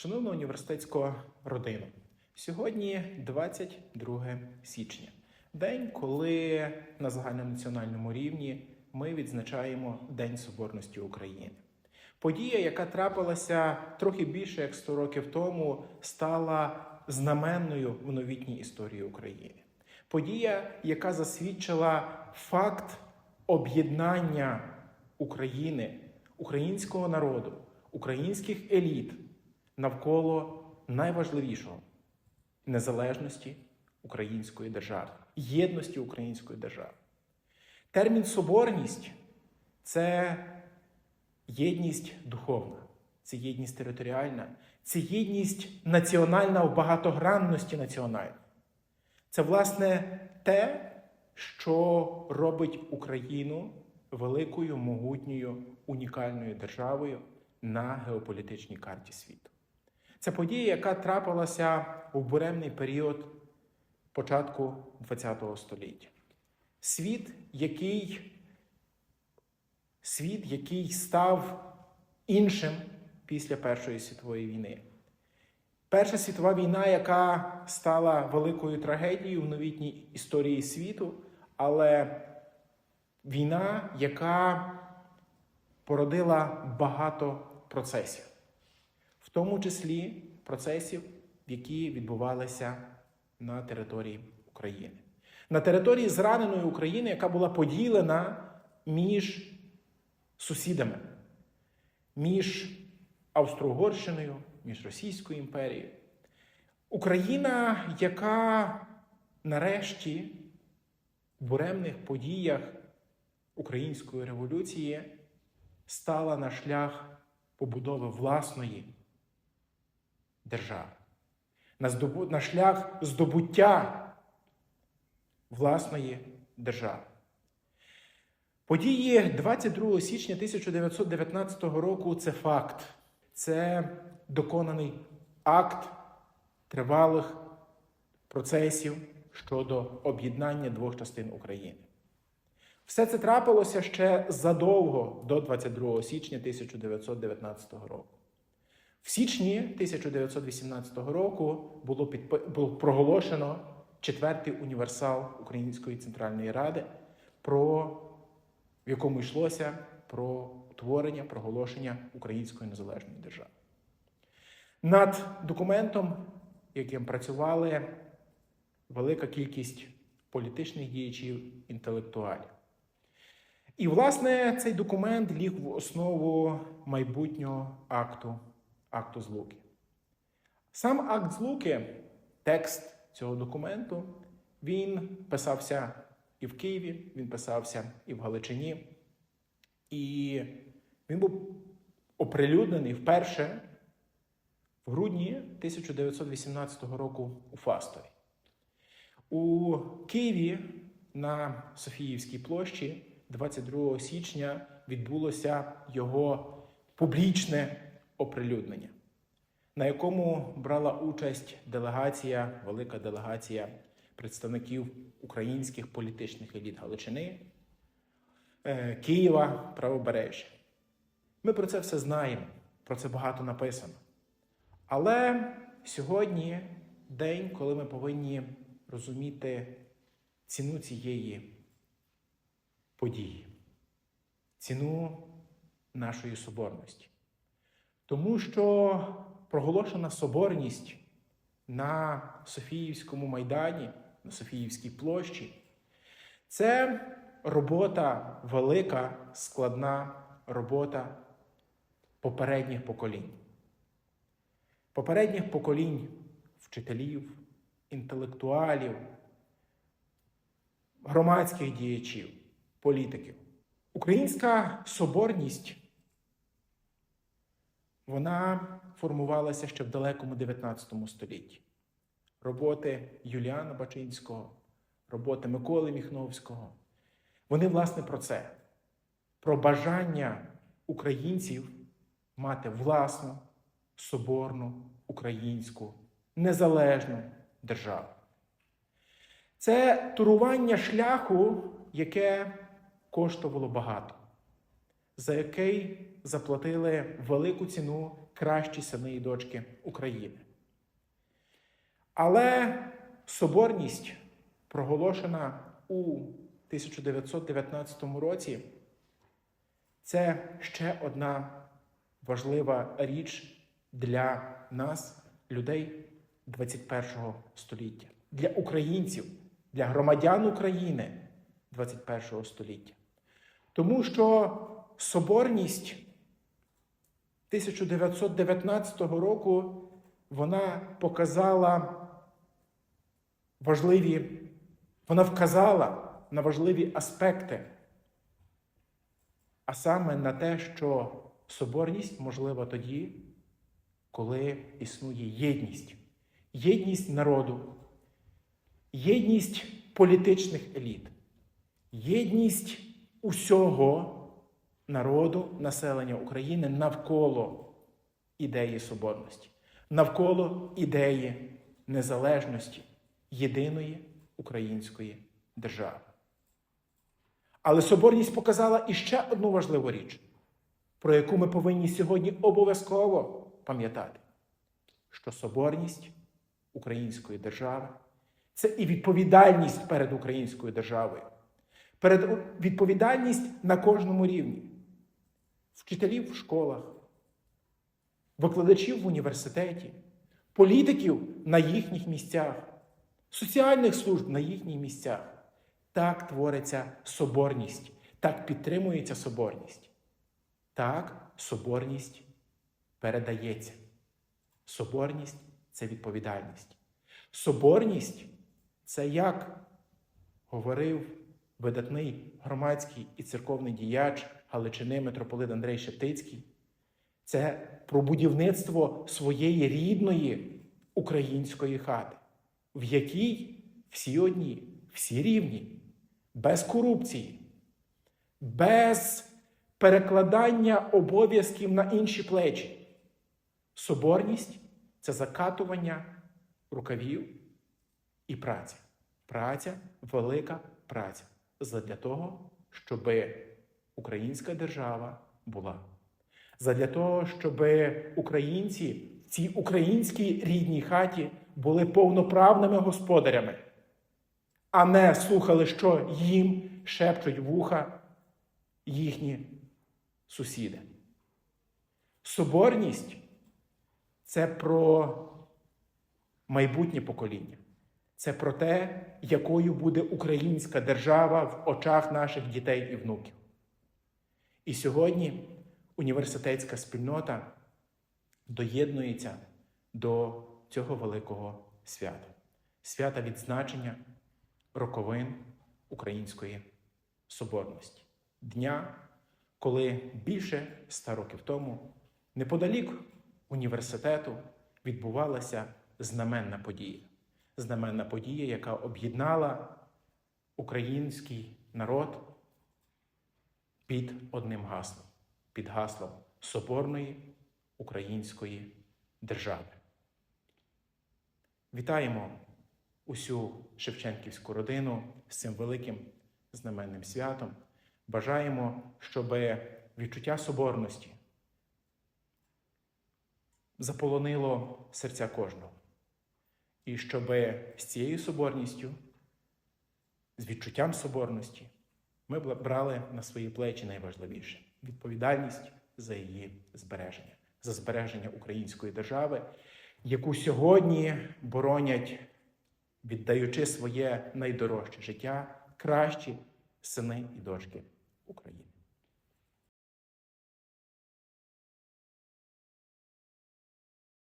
Шановна університетська родина, сьогодні 22 січня, день, коли на загальнонаціональному рівні ми відзначаємо День Соборності України. Подія, яка трапилася трохи більше як 100 років тому, стала знаменною в новітній історії України. Подія, яка засвідчила факт об'єднання України, українського народу, українських еліт навколо найважливішого незалежності української держави, єдності української держави. Термін соборність це єдність духовна, це єдність територіальна, це єдність національна в багатогранності національної. Це, власне, те, що робить Україну великою, могутньою, унікальною державою на геополітичній карті світу. Це подія, яка трапилася у буремний період початку ХХ століття. Світ, який, світ, який став іншим після Першої світової війни. Перша світова війна, яка стала великою трагедією в новітній історії світу, але війна, яка породила багато процесів, в тому числі процесів, які відбувалися на території України. На території зраненої України, яка була поділена між сусідами, між Австро-Угорщиною, між Російською імперією. Україна, яка нарешті в буремних подіях Української революції стала на шлях побудови власної держави, на, здобу... на шлях здобуття власної держави. Події 22 січня 1919 року це факт, це доконаний акт тривалих процесів щодо об'єднання двох частин України. Все це трапилося ще задовго до 22 січня 1919 року. В січні 1918 року було, підп... було проголошено четвертий універсал Української центральної ради, про... в якому йшлося про утворення, проголошення Української незалежної держави. Над документом, яким працювали велика кількість політичних діячів, інтелектуалів. І, власне, цей документ ліг в основу майбутнього акту, акту злуки. Сам акт злуки, текст цього документу, він писався і в Києві, він писався і в Галичині. І він був оприлюднений вперше в грудні 1918 року у Фастові. У Києві на Софіївській площі 22 січня відбулося його публічне оприлюднення, на якому брала участь делегація, велика делегація представників українських політичних еліт Галичини, е, Києва, Правобережжя. Ми про це все знаємо, про це багато написано. Але сьогодні день, коли ми повинні розуміти ціну цієї події, ціну нашої соборності. Тому що проголошена соборність на Софіївському майдані, на Софіївській площі це робота велика, складна робота попередніх поколінь. Попередніх поколінь вчителів, інтелектуалів, громадських діячів, політиків. Українська соборність вона формувалася ще в далекому 19 столітті. Роботи Юліана Бачинського, роботи Миколи Міхновського. Вони, власне, про це, про бажання українців мати власну соборну українську незалежну державу. Це турування шляху, яке коштувало багато. За який заплатили велику ціну кращі сини і дочки України. Але соборність, проголошена у 1919 році, це ще одна важлива річ для нас, людей 21 століття, для українців, для громадян України 21 століття. Тому що соборність 1919 року вона показала важливі, вона вказала на важливі аспекти, а саме на те, що соборність можлива тоді, коли існує єдність, єдність народу, єдність політичних еліт, єдність усього народу, населення України навколо ідеї соборності, навколо ідеї незалежності єдиної української держави. Але соборність показала іще одну важливу річ, про яку ми повинні сьогодні обов'язково пам'ятати, що соборність української держави це і відповідальність перед українською державою, перед відповідальність на кожному рівні вчителів в школах, викладачів в університеті, політиків на їхніх місцях, соціальних служб на їхніх місцях. Так твориться соборність, так підтримується соборність. Так соборність передається. Соборність це відповідальність. Соборність це як говорив видатний громадський і церковний діяч Галичини митрополит Андрей Шептицький. Це про будівництво своєї рідної української хати, в якій всі одні, всі рівні, без корупції, без перекладання обов'язків на інші плечі. Соборність це закатування рукавів і праця. Праця, велика праця задля того, щоб українська держава була. Задля того, щоб українці в цій українській рідній хаті були повноправними господарями, а не слухали, що їм шепчуть вуха їхні сусіди. Соборність це про майбутнє покоління. Це про те, якою буде українська держава в очах наших дітей і внуків. І сьогодні університетська спільнота доєднується до цього великого свята свята відзначення роковин української соборності, дня, коли більше ста років тому, неподалік університету, відбувалася знаменна подія. Знаменна подія, яка об'єднала український народ під одним гаслом, під гаслом Соборної Української держави. Вітаємо усю Шевченківську родину з цим великим знаменним святом. Бажаємо, щоб відчуття соборності заполонило серця кожного. І щоб з цією соборністю, з відчуттям соборності, ми брали на свої плечі найважливіше відповідальність за її збереження, за збереження української держави, яку сьогодні боронять, віддаючи своє найдорожче життя, кращі сини і дочки України.